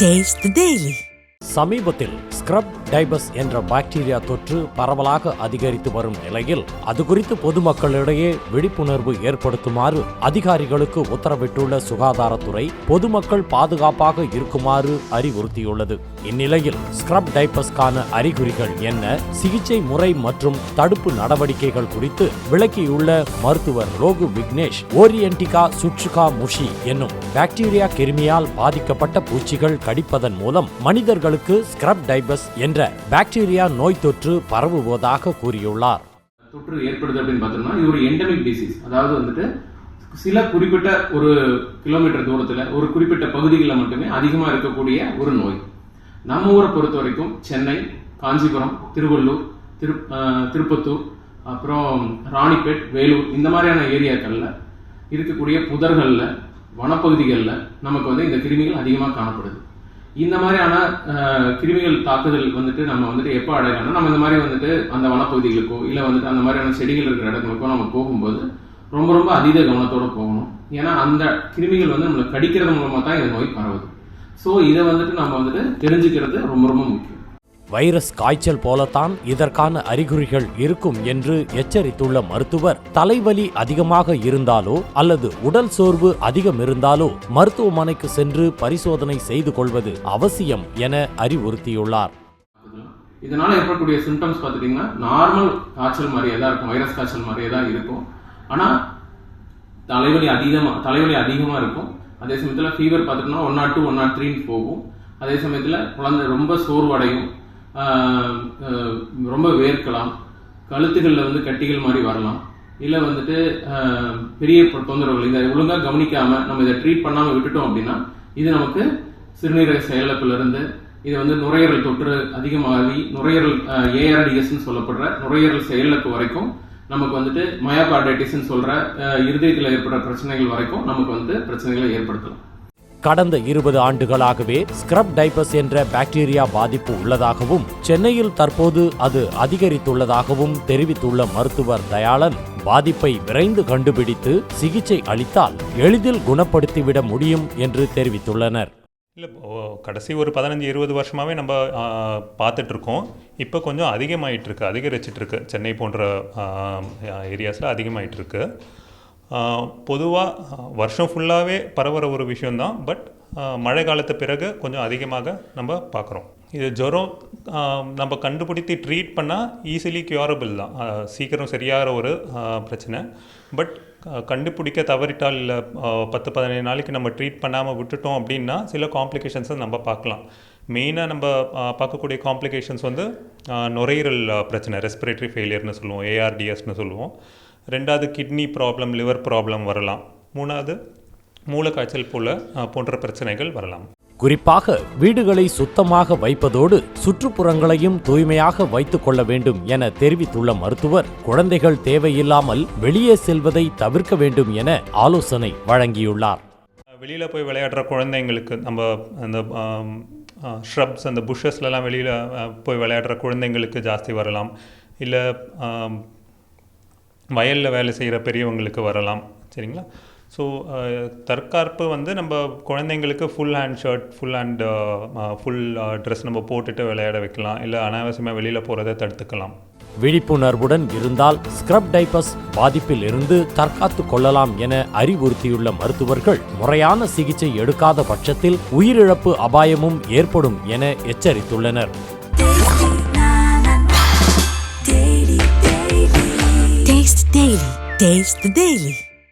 Taste daily சமீபத்தில் scrub typhus என்ற bacteria தொற்று பரவலாக அதிகரித்து வரும் நிலையில் அது குறித்து பொதுமக்களிடையே விழிப்புணர்வு ஏற்படுத்துமாறு அதிகாரிகளுக்கு உத்தரவிட்டுள்ள சுகாதாரத்துறை பொதுமக்கள் பாதுகாப்பாக இருக்குமாறு அறிவுறுத்தியுள்ளது. இந்நிலையில் ஸ்க்ரப் டைப்பஸ்க்கான அறிகுறிகள் என்ன? சிகிச்சை முறை மற்றும் தடுப்பு நடவடிக்கைகள் குறித்து விளக்கியுள்ள மருத்துவர் ரோகு விக்னேஷ் ஓரியன்டிகா சுட்சுகா முஷி என்னும் பாக்டீரியா கிருமியால் பாதிக்கப்பட்ட பூச்சிகள் கடிப்பதன் மூலம் மனிதர்களுக்கு ஸ்க்ரப் டைபஸ் என்ற பாக்டீரியா நோய் தொற்று பரவுவதாக கூறியுள்ளார். தொற்று ஏற்படுது அப்படின்னு பார்த்தோம்னா இது ஒரு எண்டமிக் டிசீஸ் அதாவது வந்துட்டு சில குறிப்பிட்ட ஒரு கிலோமீட்டர் தூரத்தில் ஒரு குறிப்பிட்ட பகுதிகளில் மட்டுமே அதிகமாக இருக்கக்கூடிய ஒரு நோய். நம்ம ஊரை பொறுத்த வரைக்கும் சென்னை காஞ்சிபுரம் திருவள்ளூர் திரு திருப்பத்தூர் அப்புறம் ராணிப்பேட் வேலூர் இந்த மாதிரியான ஏரியாக்களில் இருக்கக்கூடிய புதர்களில் வனப்பகுதிகளில் நமக்கு வந்து இந்த கிருமிகள் அதிகமாக காணப்படுது. இந்த மாதிரியான கிருமிகள் தாக்குதல் வந்துட்டு நம்ம வந்துட்டு எப்போ அடையலாம்னா நம்ம இந்த மாதிரி வந்துட்டு அந்த வனப்பகுதிகளுக்கோ இல்லை வந்துட்டு அந்த மாதிரியான செடிகள் இருக்கிற இடங்களுக்கோ நம்ம போகும்போது ரொம்ப ரொம்ப அதீத கவனத்தோடு போகணும். ஏன்னா அந்த கிருமிகள் வந்து நம்மளை கடிக்கிறது மூலமாக தான் இந்த நோய் பரவுது. ஸோ இதை வந்துட்டு நம்ம வந்துட்டு தெரிஞ்சுக்கிறது ரொம்ப ரொம்ப முக்கியம். வைரஸ் காய்ச்சல் போலத்தான் இதற்கான அறிகுறிகள் இருக்கும் என்று எச்சரித்துள்ள மருத்துவர் தலைவலி அதிகமாக இருந்தாலோ அல்லது உடல் சோர்வு அதிகம் இருந்தாலோ மருத்துவமனைக்கு சென்று பரிசோதனை செய்து கொள்வது அவசியம் என அறிவுறுத்தியுள்ளார். இதனால ஏற்படக்கூடிய சிம்டம்ஸ் பார்த்துட்டிங்கன்னா நார்மல் காய்ச்சல் மாதிரியே தான் இருக்கும் வைரஸ் காய்ச்சல் மாதிரியே தான் இருக்கும். ஆனால் தலைவலி அதிகமாக தலைவலி அதிகமாக இருக்கும். அதே சமயத்தில் ஃபீவர் பார்த்துட்டோம்னா one naught two one naught த்ரீன்னு போகும். அதே சமயத்தில் குழந்தை ரொம்ப சோர்வடையும். ரொம்ப வேர்க்கலாம். கழுத்துகளில் வந்து கட்டிகள் மாதிரி வரலாம். இல்லை வந்துட்டு பெரிய தொந்தரவுகள் இதை ஒழுங்காக கவனிக்காமல் நம்ம இதை ட்ரீட் பண்ணாமல் விட்டுட்டோம் அப்படின்னா இது நமக்கு சிறுநீரக செயலிழப்பிலிருந்து இது வந்து நுரையீரல் தொற்று அதிகமாகி நுரையீரல் ஏஆர்டிஎஸ்ன்னு சொல்லப்படுற நுரையீரல் செயலிழப்பு வரைக்கும் நமக்கு வந்துட்டு மயோகார்டைட்டிஸ்ன்னு சொல்ற இருதயத்தில் ஏற்படுற பிரச்சனைகள் வரைக்கும் நமக்கு வந்து பிரச்சனைகளை ஏற்படுத்தலாம். கடந்த இருபது ஆண்டுகளாகவே ஸ்க்ரப் டைபஸ் என்ற பாக்டீரியா பாதிப்பு உள்ளதாகவும் சென்னையில் தற்போது அது அதிகரித்துள்ளதாகவும் தெரிவித்துள்ள மருத்துவர் தயாளன் பாதிப்பை விரைந்து கண்டுபிடித்து சிகிச்சை அளித்தால் எளிதில் குணப்படுத்திவிட முடியும் என்று தெரிவித்துள்ளனர். இல்லை கடைசி ஒரு பதினஞ்சு இருபது வருஷமாகவே நம்ம பார்த்துட்ருக்கோம். இப்போ கொஞ்சம் அதிகமாயிட்டிருக்கு அதிகரிச்சிட்ருக்கு. சென்னை போன்ற ஏரியாஸில் அதிகமாகிட்டுருக்கு பொதுவாக வருஷம் ஃபுல்லாகவே பரவுற ஒரு விஷயந்தான். பட் மழை காலத்து பிறகு கொஞ்சம் அதிகமாக நம்ம பார்க்குறோம். இது ஜுரம் நம்ம கண்டுபிடித்து ட்ரீட் பண்ணால் ஈஸிலி க்யூரபிள் தான். சீக்கிரம் சரியாகிற ஒரு பிரச்சனை. பட் கண்டுபிடிக்க தவறிட்டால் இல்லை பத்து பதினேழு நாளைக்கு நம்ம ட்ரீட் பண்ணாமல் விட்டுட்டோம் அப்படின்னா சில காம்ப்ளிகேஷன்ஸை நம்ம பார்க்கலாம். மெயினாக நம்ம பார்க்கக்கூடிய காம்ப்ளிகேஷன்ஸ் வந்து நுரையீரல் பிரச்சனை ரெஸ்பிரேட்டரி ஃபெயிலியர்னு சொல்லுவோம் ஏஆர்டிஎஸ்னு சொல்லுவோம். ரெண்டாவது கிட்னி ப்ராப்ளம் லிவர் ப்ராப்ளம் வரலாம். மூணாவது மூளைக்காய்ச்சல் போல் போன்ற பிரச்சனைகள் வரலாம். குறிப்பாக வீடுகளை சுத்தமாக வைப்பதோடு சுற்றுப்புறங்களையும் தூய்மையாக வைத்துக் கொள்ள வேண்டும் என தெரிவித்துள்ள மருத்துவர் குழந்தைகள் தேவையில்லாமல் வெளியே செல்வதை தவிர்க்க வேண்டும் என ஆலோசனை வழங்கியுள்ளார். வெளியில் போய் விளையாடுற குழந்தைங்களுக்கு நம்ம அந்த ஷ்ரப்ஸ் அந்த புஷஸ்லலாம் வெளியில் போய் விளையாடுற குழந்தைங்களுக்கு ஜாஸ்தி வரலாம். இல்லை வயலில் வேலை செய்கிற பெரியவங்களுக்கு வரலாம். சரிங்களா? ஸோ தற்காப்பு வந்து நம்ம குழந்தைங்களுக்கு full hand shirt full hand full dress நம்ம போட்டுட்டு விளையாட வைக்கலாம் இல்லை அனாவசியமாக வெளியில் போகிறத தடுத்துக்கலாம் விழிப்புணர்வுடன் இருந்தால் ஸ்க்ரப் டைபஸ் பாதிப்பில் இருந்து தற்காத்துக் கொள்ளலாம் என அறிவுறுத்தியுள்ள மருத்துவர்கள் முறையான சிகிச்சை எடுக்காத பட்சத்தில் உயிரிழப்பு அபாயமும் ஏற்படும் என எச்சரித்துள்ளனர் Taste Daily. Taste the Daily.